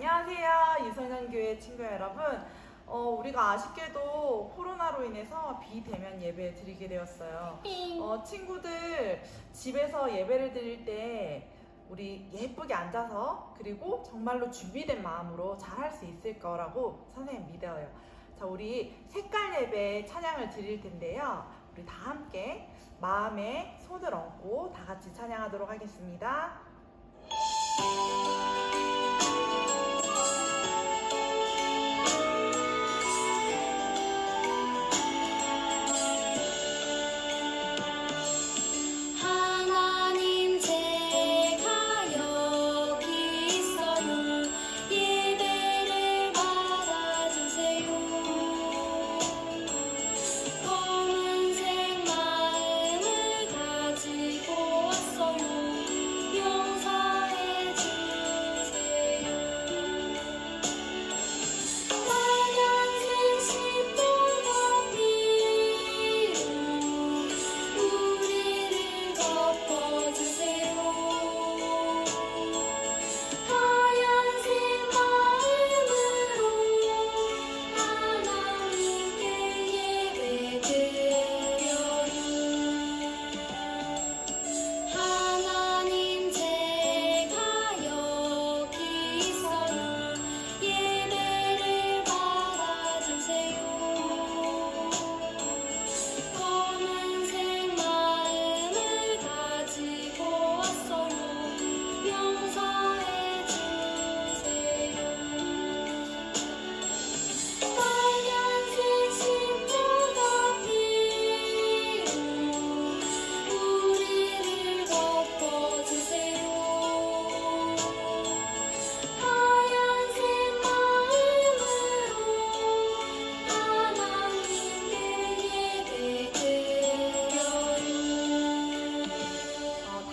안녕하세요. 유소년 교회 친구 여러분. 어, 우리가 아쉽게도 코로나로 인해서 비대면 예배 드리게 되었어요. 어, 친구들 집에서 예배를 드릴 때 우리 예쁘게 앉아서 그리고 정말로 준비된 마음으로 잘 할 수 있을 거라고 선생님 믿어요. 자, 우리 색깔 예배 찬양을 드릴 텐데요. 우리 다 함께 마음에 손을 얹고 다 같이 찬양하도록 하겠습니다.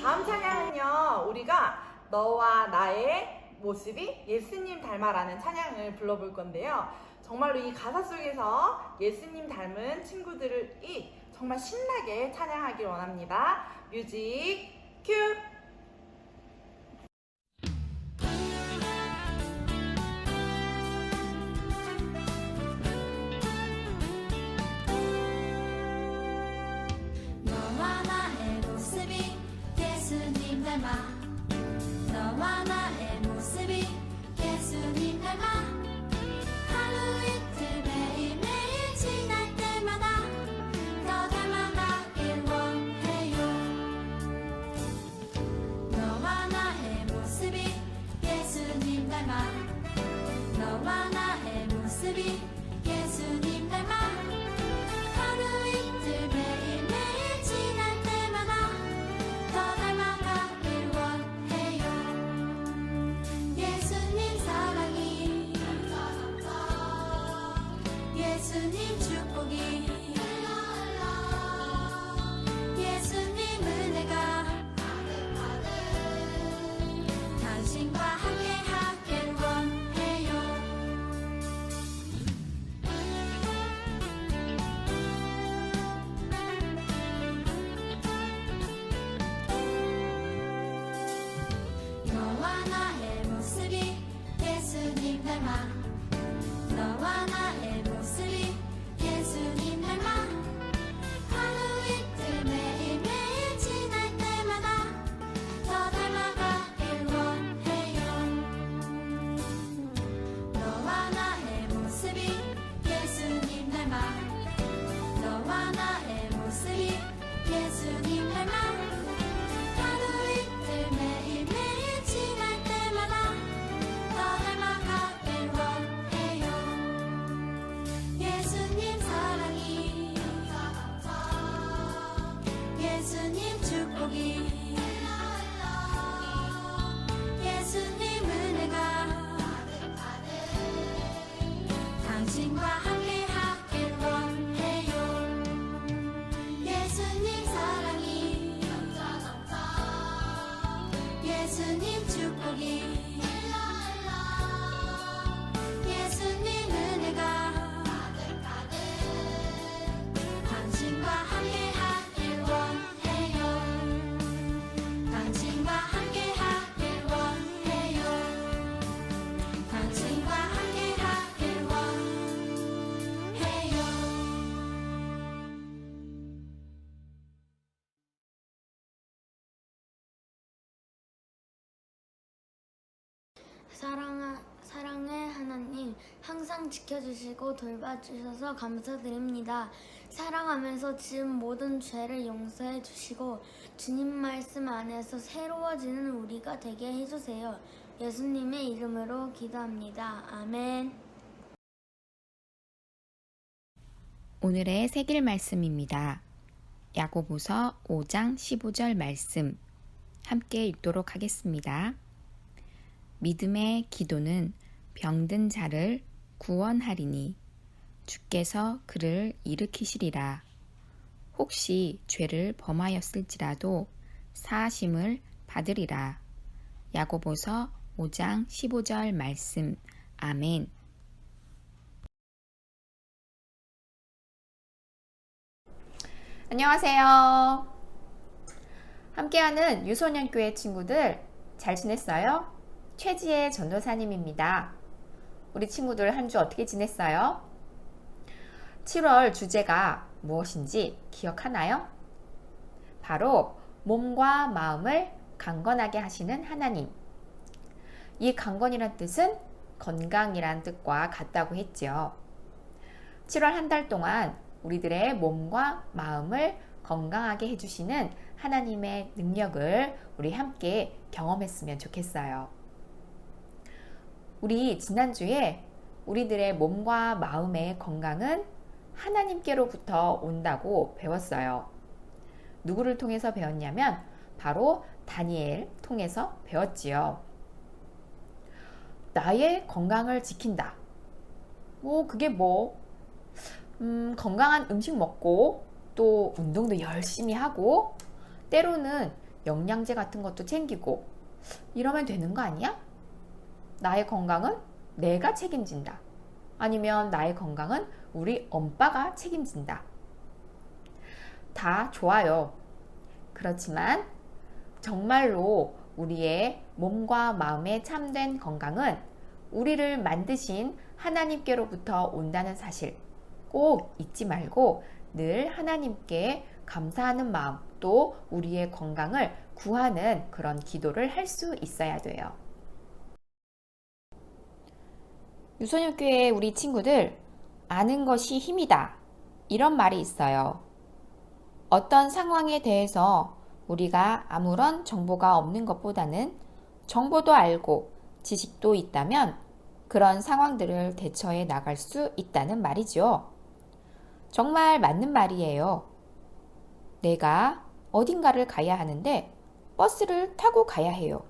다음 찬양은요, 우리가 너와 나의 모습이 예수님 닮아라는 찬양을 불러볼 건데요. 정말로 이 가사 속에서 예수님 닮은 친구들이 정말 신나게 찬양하길 원합니다. 뮤직 큐! 닮아 너와 나 당신 사랑의 하나님, 항상 지켜주시고 돌봐주셔서 감사드립니다. 사랑하면서 지은 모든 죄를 용서해 주시고 주님 말씀 안에서 새로워지는 우리가 되게 해주세요. 예수님의 이름으로 기도합니다. 아멘. 오늘의 새길 말씀입니다. 야고보서 5장 15절 말씀 함께 읽도록 하겠습니다. 믿음의 기도는 병든 자를 구원하리니 주께서 그를 일으키시리라. 혹시 죄를 범하였을지라도 사하심을 받으리라. 야고보서 5장 15절 말씀. 아멘. 안녕하세요. 함께하는 유소년교회 친구들 잘 지냈어요? 최지혜 전도사님입니다. 우리 친구들 한 주 어떻게 지냈어요? 7월 주제가 무엇인지 기억하나요? 바로 몸과 마음을 강건하게 하시는 하나님. 이 강건이란 뜻은 건강이란 뜻과 같다고 했죠. 7월 한 달 동안 우리들의 몸과 마음을 건강하게 해주시는 하나님의 능력을 우리 함께 경험했으면 좋겠어요. 우리 지난주에 우리들의 몸과 마음의 건강은 하나님께로부터 온다고 배웠어요. 누구를 통해서 배웠냐면 바로 다니엘 통해서 배웠지요. 나의 건강을 지킨다. 뭐 그게 뭐 음, 건강한 음식 먹고 또 운동도 열심히 하고 때로는 영양제 같은 것도 챙기고 이러면 되는 거 아니야? 나의 건강은 내가 책임진다. 아니면 나의 건강은 우리 엄빠가 책임진다. 다 좋아요. 그렇지만 정말로 우리의 몸과 마음의 참된 건강은 우리를 만드신 하나님께로부터 온다는 사실 꼭 잊지 말고 늘 하나님께 감사하는 마음 또 우리의 건강을 구하는 그런 기도를 할 수 있어야 돼요. 유소년교회 우리 친구들 아는 것이 힘이다. 이런 말이 있어요. 어떤 상황에 대해서 우리가 아무런 정보가 없는 것보다는 정보도 알고 지식도 있다면 그런 상황들을 대처해 나갈 수 있다는 말이죠. 정말 맞는 말이에요. 내가 어딘가를 가야 하는데 버스를 타고 가야 해요.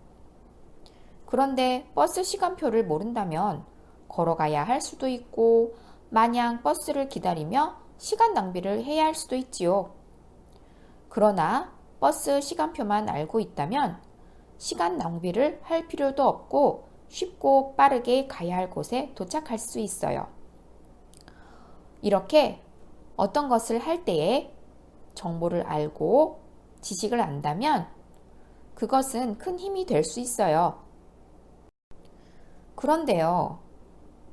그런데 버스 시간표를 모른다면 걸어가야 할 수도 있고 마냥 버스를 기다리며 시간 낭비를 해야 할 수도 있지요. 그러나 버스 시간표만 알고 있다면 시간 낭비를 할 필요도 없고 쉽고 빠르게 가야 할 곳에 도착할 수 있어요. 이렇게 어떤 것을 할 때에 정보를 알고 지식을 안다면 그것은 큰 힘이 될 수 있어요. 그런데요,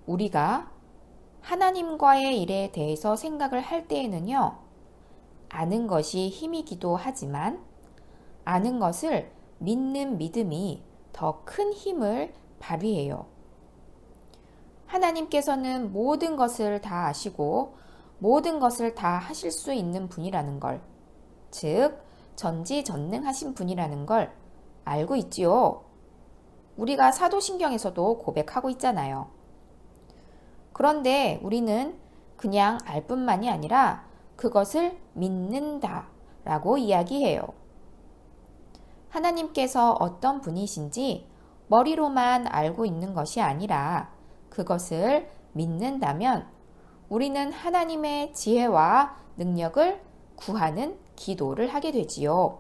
우리가 하나님과의 일에 대해서 생각을 할 때에는요, 아는 것이 힘이기도 하지만 아는 것을 믿는 믿음이 더 큰 힘을 발휘해요. 하나님께서는 모든 것을 다 아시고 모든 것을 다 하실 수 있는 분이라는 걸, 즉, 전지전능하신 분이라는 걸 알고 있지요. 우리가 사도신경에서도 고백하고 있잖아요. 그런데 우리는 그냥 알 뿐만이 아니라 그것을 믿는다 라고 이야기해요. 하나님께서 어떤 분이신지 머리로만 알고 있는 것이 아니라 그것을 믿는다면 우리는 하나님의 지혜와 능력을 구하는 기도를 하게 되지요.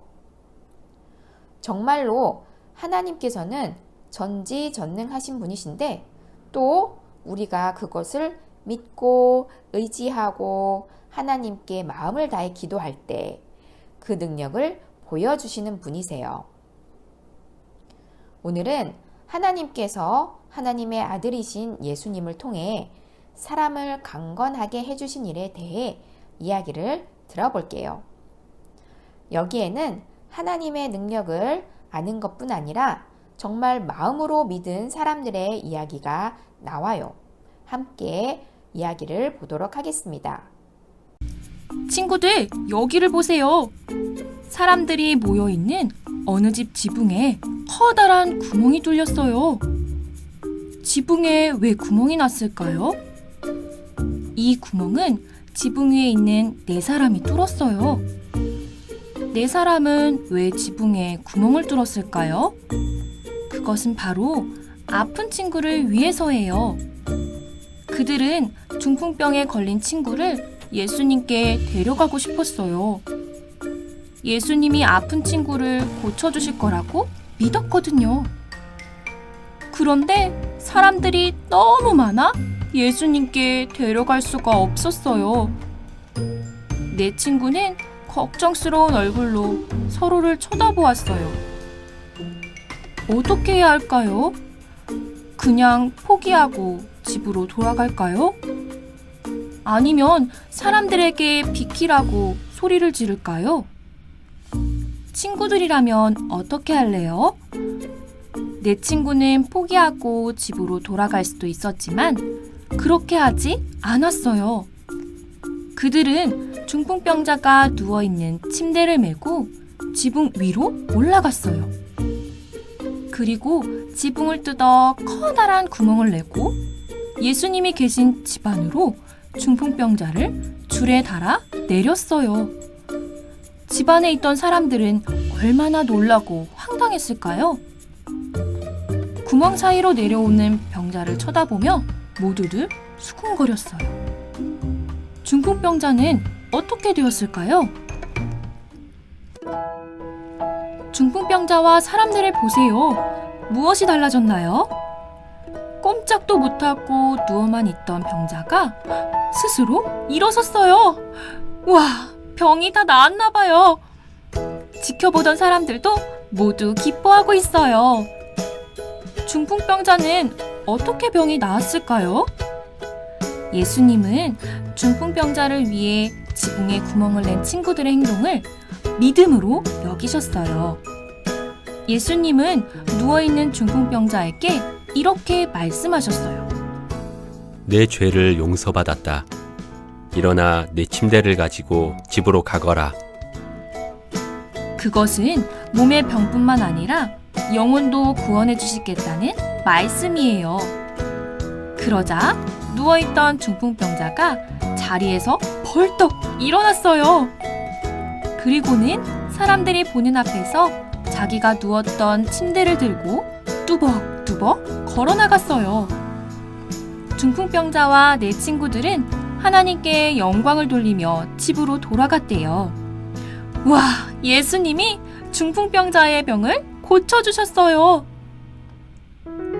정말로 하나님께서는 전지전능하신 분이신데 또 우리가 그것을 믿고 의지하고 하나님께 마음을 다해 기도할 때 그 능력을 보여주시는 분이세요. 오늘은 하나님께서 하나님의 아들이신 예수님을 통해 사람을 강건하게 해주신 일에 대해 이야기를 들어볼게요. 여기에는 하나님의 능력을 아는 것뿐 아니라 정말 마음으로 믿은 사람들의 이야기가 나와요. 함께 이야기를 보도록 하겠습니다. 친구들, 여기를 보세요. 사람들이 모여 있는 어느 집 지붕에 커다란 구멍이 뚫렸어요. 지붕에 왜 구멍이 났을까요? 이 구멍은 지붕 위에 있는 네 사람이 뚫었어요. 네 사람은 왜 지붕에 구멍을 뚫었을까요? 그것은 바로 아픈 친구를 위해서예요. 그들은 중풍병에 걸린 친구를 예수님께 데려가고 싶었어요. 예수님이 아픈 친구를 고쳐주실 거라고 믿었거든요. 그런데 사람들이 너무 많아 예수님께 데려갈 수가 없었어요. 내 친구는 걱정스러운 얼굴로 서로를 쳐다보았어요. 어떻게 해야 할까요? 그냥 포기하고 집으로 돌아갈까요? 아니면 사람들에게 비키라고 소리를 지를까요? 친구들이라면 어떻게 할래요? 내 친구는 포기하고 집으로 돌아갈 수도 있었지만 그렇게 하지 않았어요. 그들은 중풍병자가 누워있는 침대를 메고 지붕 위로 올라갔어요. 그리고 지붕을 뜯어 커다란 구멍을 내고 예수님이 계신 집 안으로 중풍병자를 줄에 달아 내렸어요. 집 안에 있던 사람들은 얼마나 놀라고 황당했을까요? 구멍 사이로 내려오는 병자를 쳐다보며 모두들 수군거렸어요. 중풍병자는 어떻게 되었을까요? 중풍병자와 사람들을 보세요. 무엇이 달라졌나요? 꼼짝도 못하고 누워만 있던 병자가 스스로 일어섰어요. 와, 병이 다 나았나 봐요. 지켜보던 사람들도 모두 기뻐하고 있어요. 중풍병자는 어떻게 병이 나았을까요? 예수님은 중풍병자를 위해 지붕에 구멍을 낸 친구들의 행동을 믿음으로 여기셨어요. 예수님은 누워있는 중풍병자에게 이렇게 말씀하셨어요. 내 죄를 용서받았다. 일어나 내 침대를 가지고 집으로 가거라. 그것은 몸의 병뿐만 아니라 영혼도 구원해 주시겠다는 말씀이에요. 그러자 누워있던 중풍병자가 자리에서 벌떡 일어났어요. 그리고는 사람들이 보는 앞에서 자기가 누웠던 침대를 들고 뚜벅뚜벅 걸어 나갔어요. 중풍병자와 내 친구들은 하나님께 영광을 돌리며 집으로 돌아갔대요. 와, 예수님이 중풍병자의 병을 고쳐주셨어요.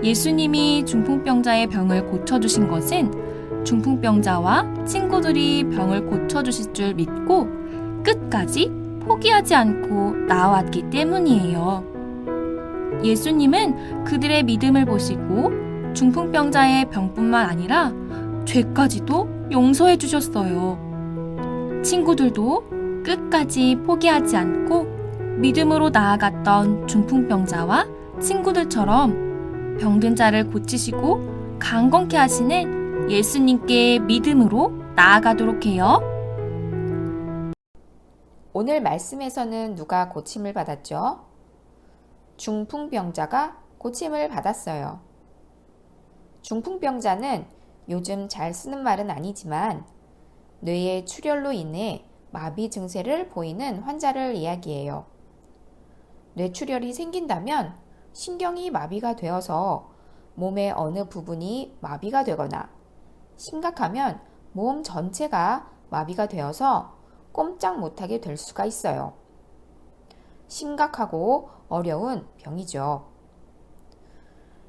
예수님이 중풍병자의 병을 고쳐주신 것은 중풍병자와 친구들이 병을 고쳐주실 줄 믿고 끝까지 포기하지 않고 나왔기 때문이에요. 예수님은 그들의 믿음을 보시고 중풍병자의 병뿐만 아니라 죄까지도 용서해 주셨어요. 친구들도 끝까지 포기하지 않고 믿음으로 나아갔던 중풍병자와 친구들처럼 병든 자를 고치시고 강건케 하시는 예수님께 믿음으로 나아가도록 해요. 오늘 말씀에서는 누가 고침을 받았죠? 중풍병자가 고침을 받았어요. 중풍병자는 요즘 잘 쓰는 말은 아니지만 뇌의 출혈로 인해 마비 증세를 보이는 환자를 이야기해요. 뇌출혈이 생긴다면 신경이 마비가 되어서 몸의 어느 부분이 마비가 되거나 심각하면 몸 전체가 마비가 되어서 꼼짝 못하게 될 수가 있어요. 심각하고 어려운 병이죠.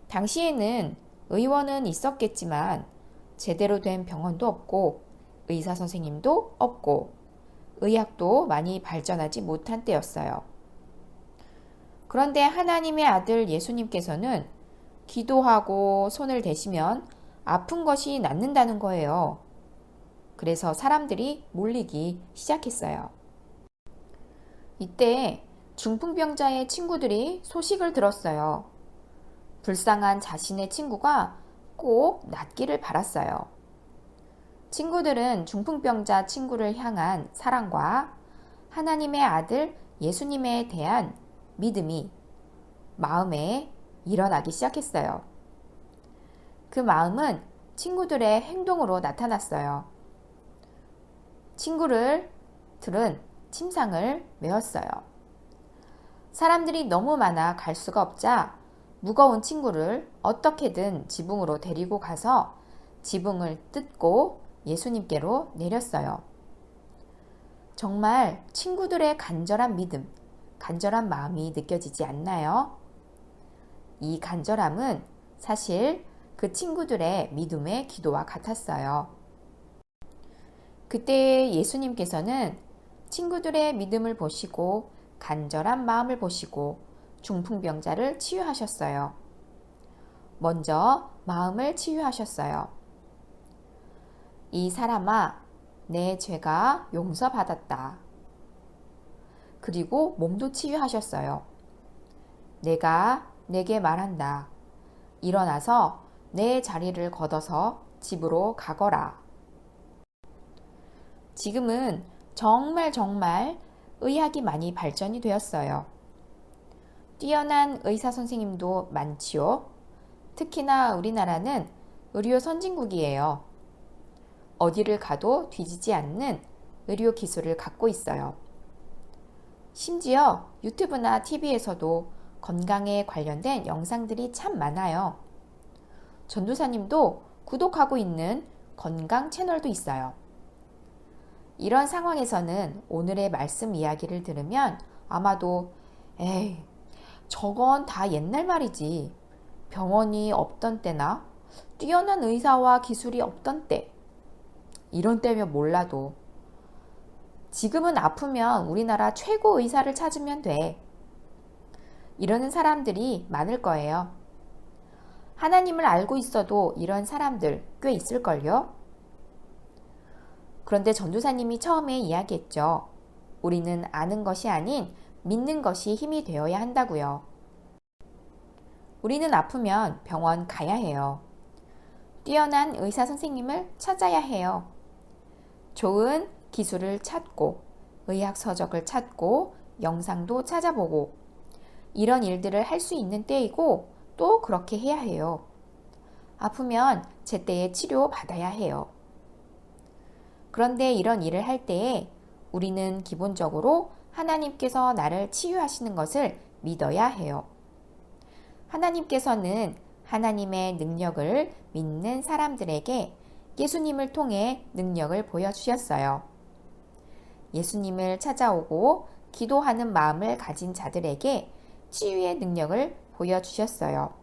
당시에는 의원은 있었겠지만 제대로 된 병원도 없고 의사 선생님도 없고 의학도 많이 발전하지 못한 때였어요. 그런데 하나님의 아들 예수님께서는 기도하고 손을 대시면 아픈 것이 낫는다는 거예요. 그래서 사람들이 몰리기 시작했어요. 이때 중풍병자의 친구들이 소식을 들었어요. 불쌍한 자신의 친구가 꼭 낫기를 바랐어요. 친구들은 중풍병자 친구를 향한 사랑과 하나님의 아들 예수님에 대한 믿음이 마음에 일어나기 시작했어요. 그 마음은 친구들의 행동으로 나타났어요. 친구를 들은 침상을 메웠어요. 사람들이 너무 많아 갈 수가 없자 무거운 친구를 어떻게든 지붕으로 데리고 가서 지붕을 뜯고 예수님께로 내렸어요. 정말 친구들의 간절한 믿음, 간절한 마음이 느껴지지 않나요? 이 간절함은 사실 그 친구들의 믿음의 기도와 같았어요. 그때 예수님께서는 친구들의 믿음을 보시고 간절한 마음을 보시고 중풍병자를 치유하셨어요. 먼저 마음을 치유하셨어요. 이 사람아, 내 죄가 용서받았다. 그리고 몸도 치유하셨어요. 내가 내게 말한다. 일어나서 내 자리를 걷어서 집으로 가거라. 지금은 정말 정말 의학이 많이 발전이 되었어요. 뛰어난 의사 선생님도 많지요. 특히나 우리나라는 의료 선진국이에요. 어디를 가도 뒤지지 않는 의료 기술을 갖고 있어요. 심지어 유튜브나 TV에서도 건강에 관련된 영상들이 참 많아요. 전도사님도 구독하고 있는 건강 채널도 있어요. 이런 상황에서는 오늘의 말씀 이야기를 들으면 아마도 에이, 저건 다 옛날 말이지. 병원이 없던 때나 뛰어난 의사와 기술이 없던 때. 이런 때면 몰라도 지금은 아프면 우리나라 최고 의사를 찾으면 돼. 이러는 사람들이 많을 거예요. 하나님을 알고 있어도 이런 사람들 꽤 있을걸요? 그런데 전도사님이 처음에 이야기했죠. 우리는 아는 것이 아닌 믿는 것이 힘이 되어야 한다고요. 우리는 아프면 병원 가야 해요. 뛰어난 의사 선생님을 찾아야 해요. 좋은 기술을 찾고, 의학 서적을 찾고, 영상도 찾아보고, 이런 일들을 할 수 있는 때이고, 또 그렇게 해야 해요. 아프면 제때에 치료 받아야 해요. 그런데 이런 일을 할 때에 우리는 기본적으로 하나님께서 나를 치유하시는 것을 믿어야 해요. 하나님께서는 하나님의 능력을 믿는 사람들에게 예수님을 통해 능력을 보여주셨어요. 예수님을 찾아오고 기도하는 마음을 가진 자들에게 치유의 능력을 보여주셨어요.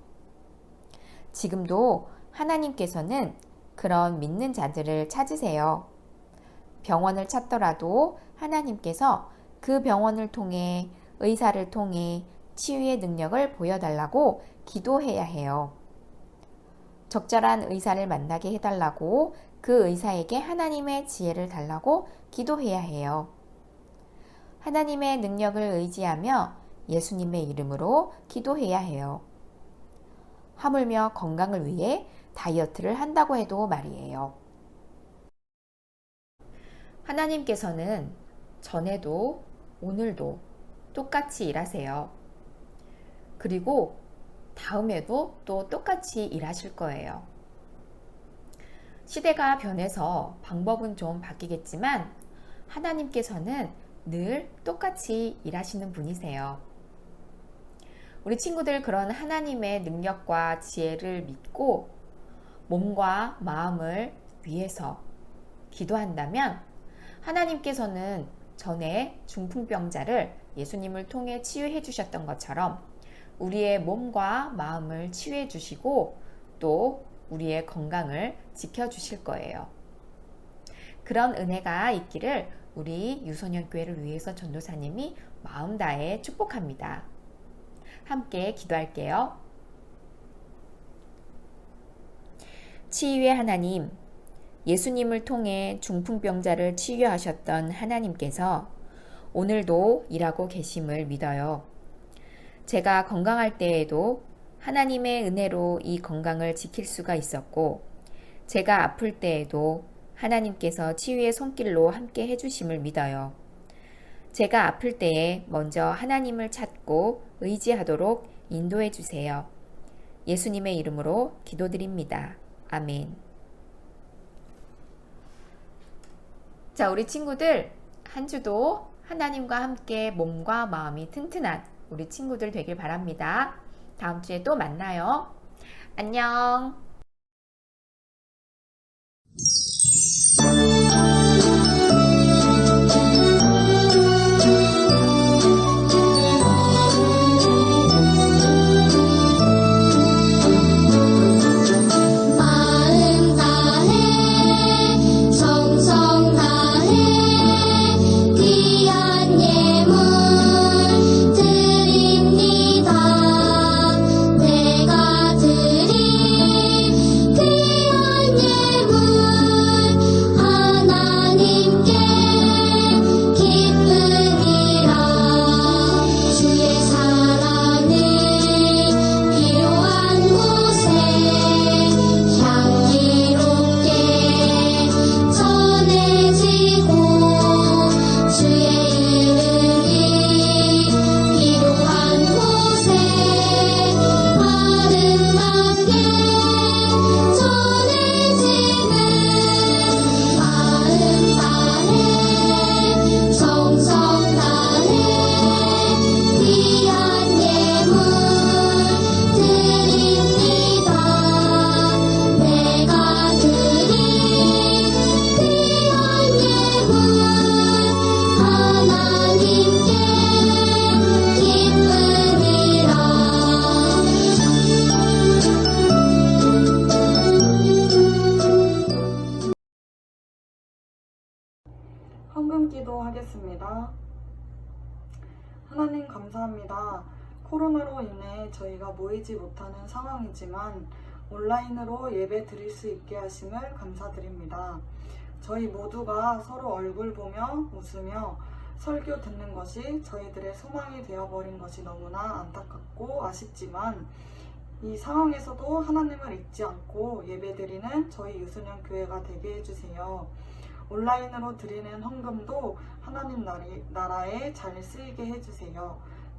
지금도 하나님께서는 그런 믿는 자들을 찾으세요. 병원을 찾더라도 하나님께서 그 병원을 통해 의사를 통해 치유의 능력을 보여달라고 기도해야 해요. 적절한 의사를 만나게 해달라고 그 의사에게 하나님의 지혜를 달라고 기도해야 해요. 하나님의 능력을 의지하며 예수님의 이름으로 기도해야 해요. 하물며 건강을 위해 다이어트를 한다고 해도 말이에요. 하나님께서는 전에도 오늘도 똑같이 일하세요. 그리고 다음에도 또 똑같이 일하실 거예요. 시대가 변해서 방법은 좀 바뀌겠지만 하나님께서는 늘 똑같이 일하시는 분이세요. 우리 친구들 그런 하나님의 능력과 지혜를 믿고 몸과 마음을 위해서 기도한다면 하나님께서는 전에 중풍병자를 예수님을 통해 치유해 주셨던 것처럼 우리의 몸과 마음을 치유해 주시고 또 우리의 건강을 지켜 주실 거예요. 그런 은혜가 있기를 우리 유소년 교회를 위해서 전도사님이 마음 다해 축복합니다. 함께 기도할게요. 치유의 하나님, 예수님을 통해 중풍병자를 치유하셨던 하나님께서 오늘도 일하고 계심을 믿어요. 제가 건강할 때에도 하나님의 은혜로 이 건강을 지킬 수가 있었고, 제가 아플 때에도 하나님께서 치유의 손길로 함께 해주심을 믿어요. 제가 아플 때에 먼저 하나님을 찾고 의지하도록 인도해 주세요. 예수님의 이름으로 기도드립니다. 아멘. 자, 우리 친구들, 한 주도 하나님과 함께 몸과 마음이 튼튼한 우리 친구들 되길 바랍니다. 다음 주에 또 만나요. 안녕. 저희가 모이지 못하는 상황이지만 온라인으로 예배 드릴 수 있게 하심을 감사드립니다. 저희 모두가 서로 얼굴 보며 웃으며 설교 듣는 것이 저희들의 소망이 되어버린 것이 너무나 안타깝고 아쉽지만 이 상황에서도 하나님을 잊지 않고 예배 드리는 저희 유소년 교회가 되게 해주세요. 온라인으로 드리는 헌금도 하나님 나라에 잘 쓰이게 해주세요.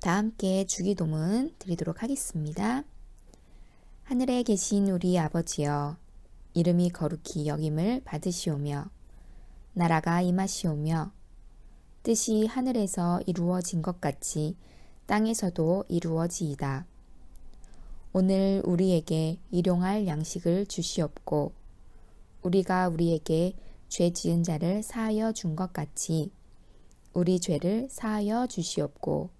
다 함께 주기도문 드리도록 하겠습니다. 하늘에 계신 우리 아버지여, 이름이 거룩히 여김을 받으시오며, 나라가 임하시오며, 뜻이 하늘에서 이루어진 것 같이 땅에서도 이루어지이다. 오늘 우리에게 일용할 양식을 주시옵고, 우리가 우리에게 죄 지은 자를 사하여 준 것 같이 우리 죄를 사하여 주시옵고,